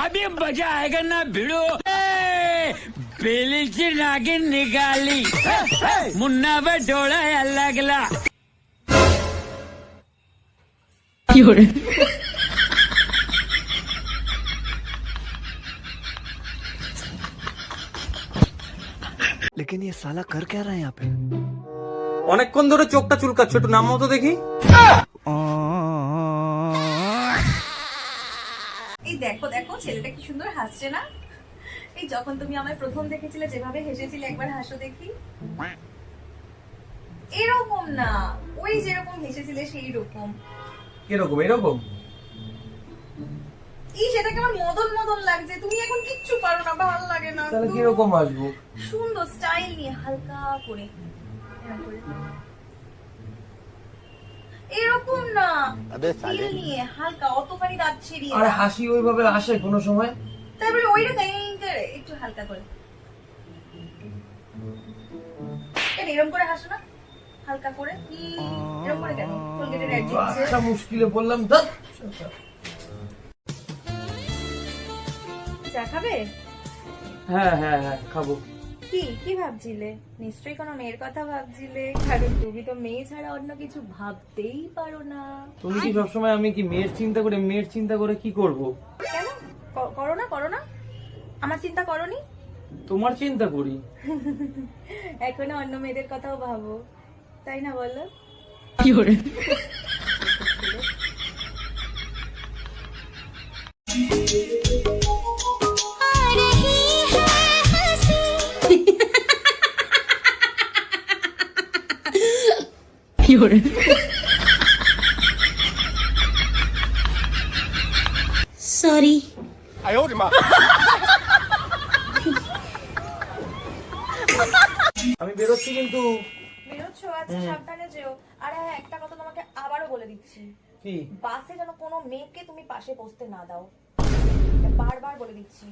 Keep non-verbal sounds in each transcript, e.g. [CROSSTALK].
अभी मजा आएगा ना भिड़ो बेलीची नागिन निकाली मुन्ना व डोळा यायला लागला लेकिन ये साला कर क्या रहा है यहाँ पे অনেকক্ষণ ধরে চোখটা চুলকাচ্ছে একটু নাম মতো দেখি দেখো দেখো ছেলেটা কি সুন্দর হাসছে না? এই যখন তুমি আমায় প্রথম দেখেছিলে যেভাবে হেসেছিলে একবার হাসো দেখি। এরকম না। ওই যেরকম হেসেছিলে সেই রকম কীরকম? এরকম? এই সেটাকে আমার মদন মদন লাগছে? তুমি এখন কিচ্ছু পারো না ভালো লাগে না। তাহলে। কীরকম আসব? সুন্দর স্টাইল নিয়ে হালকা করে এরকম করে। এরকম না। ফিল নিয়ে হালকা অতখানি দাঁত ছিড়িয়ে আর। হাসি ওইভাবে আসে কোনো সময়? তারপরে ওইটা করে একটু হালকা করে। এরকম করে হাসো না। হালকা করে। এরকম করে কেন? কোলগেটের অ্যাড দিচ্ছে আচ্ছা মুশকিলে বললাম ধর। চা খাবে? হ্যাঁ হ্যাঁ হ্যাঁ খাব। কি? কি ভাবছিলে? নিশ্চয়ই কোনো মেয়ের কথা ভাবছিলে? কারণ তুমি তো মেয়ে ছাড়া অন্য কিছু ভাবতেই পারো না। তুমি কি সবসময় আমি কি মেয়ের চিন্তা করে মেয়ের চিন্তা করে কি করব? কেন? করো না করো না। আমার চিন্তা করনি? তোমার চিন্তা করি। এখনও অন্য মেয়েদের কথাও ভাবো। তাই না বলো? সরি আমি বেরোচ্ছি কিন্তু। বেরোচ্ছ আচ্ছা সাবধানে যেও। আর হ্যাঁ একটা কথা তোমাকে আবারও বলে দিচ্ছি। কি? বাসে যেন কোনো মেয়েকে তুমি পাশে বসতে না দাও। বারবার বলে দিচ্ছি।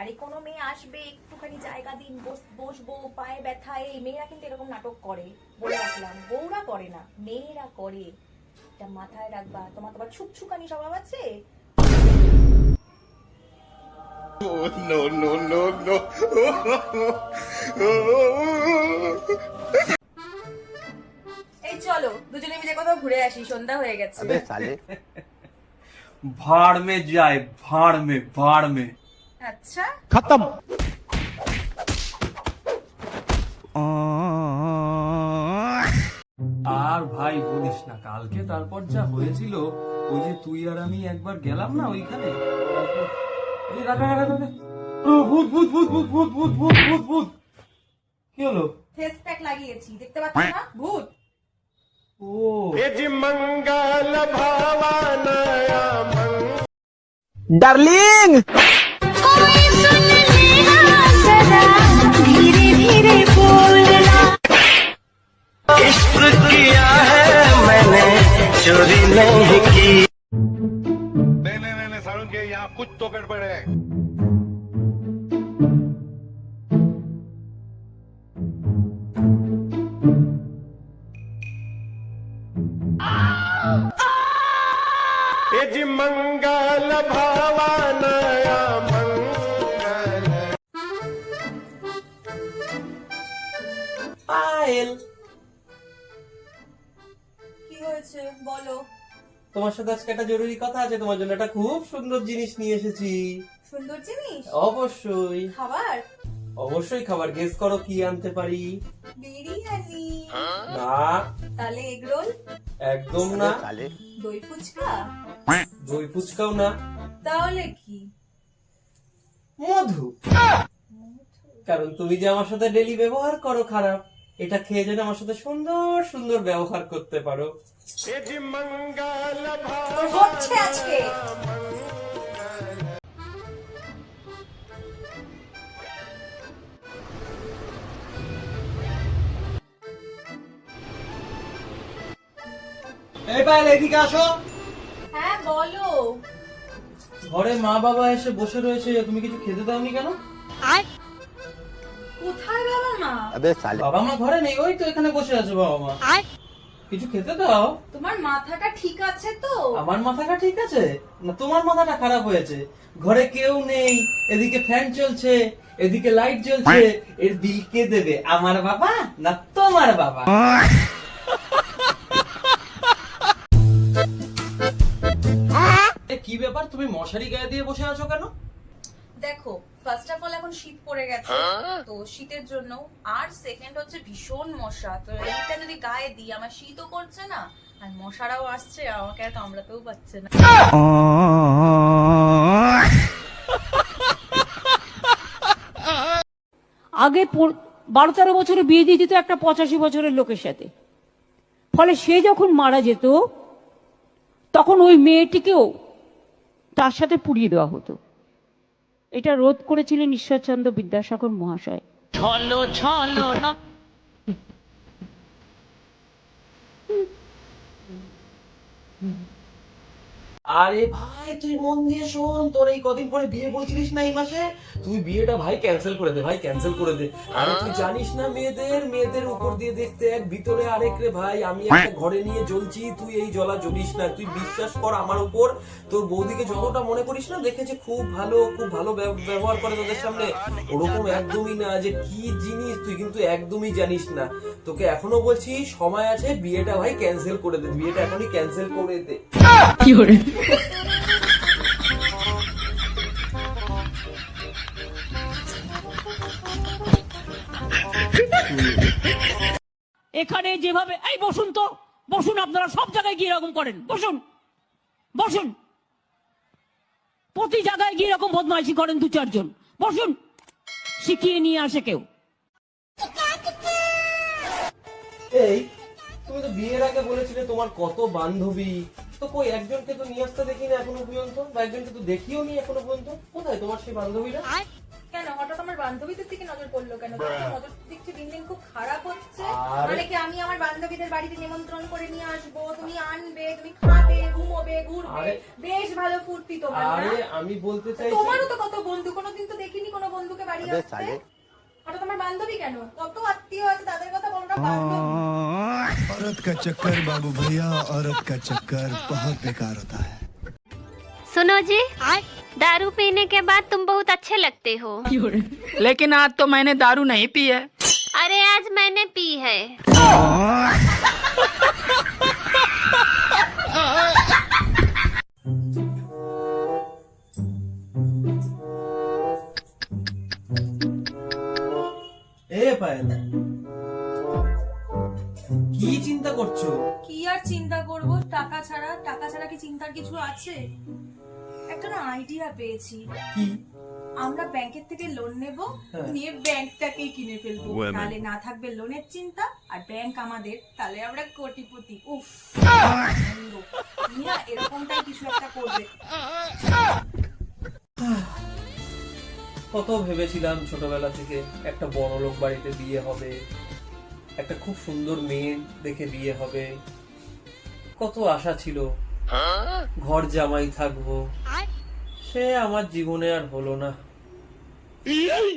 আর কোনো মেয়ে আসবে একটুখানি জায়গা দিন বসবো পায়ে ব্যথা এই মেয়েরা কিন্তু এরকম নাটক করে বলে রাখলাম। বউরা করে না মেয়েরা করে। এটা মাথায় রাখবা। তোমার তোমার ছুকছুকানি স্বভাব আছে। এই চলো দুজনে মিলে কোথাও ঘুরে আসি সন্ধ্যা হয়ে গেছে। [LAUGHS] ভাড় মে যায় ভাড় মে ভাড় মে আচ্ছা। আর ভাই বলিস না কালকে তারপর যা হয়েছিল ওই যে তুই আর আমি একবার গেলাম না ওইখানে? তারপর- এই রাখা, রাখা, রাখা। ভূত ভূত ভূত ভূত ভূত ভূত ভূত ভূত ভূত। কি হলো? ফেস প্যাক লাগিয়েছি দেখতে পাচ্ছ না? ভূত। ও ধীরে किया है मैंने चोरी नहीं की। कुछ तो गड़बड़ है। जी मंगल भावाना তোমার সাথে আজকে একটা জরুরি কথা আছে তোমার জন্য একটা খুব সুন্দর জিনিস নিয়ে এসেছি। সুন্দর জিনিস? অবশ্যই। খাবার? অবশ্যই খাবার। গেস করো কি আনতে পারি? বিরিয়ানি। না। তাহলে এগ রোল একদম না। দই ফুচকা? দই ফুচকাও না। তাহলে কি? মধু। কারণ তুমি যে আমার সাথে ডেলি ব্যবহার করো খারাপ। এটা খেয়ে যেন আমার সাথে সুন্দর সুন্দর ব্যবহার করতে পারো। তোর হচ্ছে আজকে। এই পায়েল এদিকে আসো। হ্যাঁ বলো। ঘরে মা বাবা এসে বসে রয়েছে তুমি কিছু খেতে দাওনি কেন? কোথায় বাবা মা বাবা মা ঘরে নেই ওই তো এখানে বসে আছে বাবা মা। কিছু খেতে দাও। তোমার মাথাটা ঠিক আছে তো? আমার মাথাটা ঠিক আছে? না তোমার মাথাটা খারাপ হয়েছে। ঘরে কেউ নেই এদিকে ফ্যান চলছে এদিকে লাইট জ্বলছে এর বিল কে দেবে? আমার বাবা না তোমার বাবা? কি ব্যাপার? তুমি মশারি গায়ে দিয়ে বসে আছো কেন? দেখো ফার্স্ট অফ অল এখন শীত পড়ে গেছে তো শীতের জন্য আর সেকেন্ড হচ্ছে ভীষণ মশা তো এইটা যদি গায়ে দিই আমার শীতও করছে না আর মশারাও আসছে আমাকে আর কামড়াতেও পাচ্ছে না। আগে বারো তেরো বছরে বিয়ে দিয়ে দিত একটা পঁচাশি বছরের লোকের সাথে। ফলে সে যখন মারা যেত তখন ওই মেয়েটিকেও তার সাথে পুড়িয়ে দেওয়া হতো। এটা রোধ করেছিলেন ঈশ্বরচন্দ্র বিদ্যাসাগর মহাশয়। ছলো ছলো না। আরে ভাই তুই মন দিয়ে শোন তোর এই কদিন পরে বিয়ে বলছিলিস না এই মাসে? তুই বিয়েটা ভাই ক্যান্সেল করে দে ভাই ক্যান্সেল করে দে। আরে তুই জানিস না মেয়েদের মেয়েদের উপর দিয়ে দেখতে এক ভিতরে আরেক রে ভাই আমি একটা ঘরে নিয়ে জ্বলছি তুই এই জ্বলা জ্বলিস না তুই বিশ্বাস কর আমার উপর তোর বৌদিকে যতটা মনে করিস না দেখেছে খুব ভালো খুব ভালো ব্যবহার করে তোদের সামনে। ওরকম একদমই না যে কি জিনিস তুই কিন্তু একদমই জানিস না। তোকে এখনও বলছি সময় আছে বিয়েটা ভাই ক্যান্সেল করে দে বিয়েটা এখনই ক্যান্সেল করে দে। এখানে যেভাবে এই বসুন তো বসুন আপনারা সব জায়গায় গিয়ে এরকম করেন বসুন বসুন। প্রতি জায়গায় গিয়ে এরকম বদমাইশি করেন দু চারজন বসুন শিখিয়ে নিয়ে আসে কেউ। এই তুমি তো বিয়ের আগে বলেছিলে তোমার কত বান্ধবী। তো কই একজনকে তো নিয়ে আসতে দেখি না এখনও পর্যন্ত বা একজনকে তো দেখিও নি এখনও পর্যন্ত। কোথায় তোমার সেই বান্ধবীরা? কেন? হঠাৎ আমার বান্ধবীদের দিকে নজর পড়ল কেন? নজর দিন দিন খুব খারাপ হচ্ছে। মানে কি আমি আমার বান্ধবীদের বাড়িতে নিমন্ত্রণ করে নিয়ে আসব? তুমি আনবে তুমি খাবে ঘুমোবে ঘুরবে। বেশ ভালো ফুর্তি তোমার আরে আমি বলতে চাইছি তোমারও তো কত বন্ধু কোনোদিন তো দেখিনি কোনো বন্ধুকে বাড়ি আসতে। কেন কত আত্মীয় আছে তাদের কথা বলো না বান্ধবী औरत का चक्कर बाबू भैया औरत का चक्कर बहुत बेकार होता है सुनो जी दारू पीने के बाद तुम बहुत अच्छे लगते हो लेकिन आज तो मैंने दारू नहीं पी है अरे आज मैंने पी है এ পায়েল কি চিন্তা করছ? কি আর চিন্তা করব? টাকা ছাড়া টাকা ছাড়া কি চিন্তার কিছু আছে? একটা না আইডিয়া পেয়েছি। কি? আমরা ব্যাংকের থেকে লোন নেব হ্যাঁ। নিয়ে ব্যাংকটাকেই কিনে ফেলব। তাহলে না থাকবে লোনের চিন্তা আর ব্যাংক আমাদের তাহলে আমরা কোটিপতি। উফ। এরকমটাই কিছু একটা করবে। কত ভেবেছিলাম ছোটবেলা থেকে একটা বড় লোক বাড়িতে বিয়ে হবে, একটা খুব সুন্দর মেয়ে দেখে বিয়ে হবে। কত আশা ছিল। ঘর জামাই থাকব। সে আমার জীবনে আর হলো না। [LAUGHS]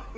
[LAUGHS]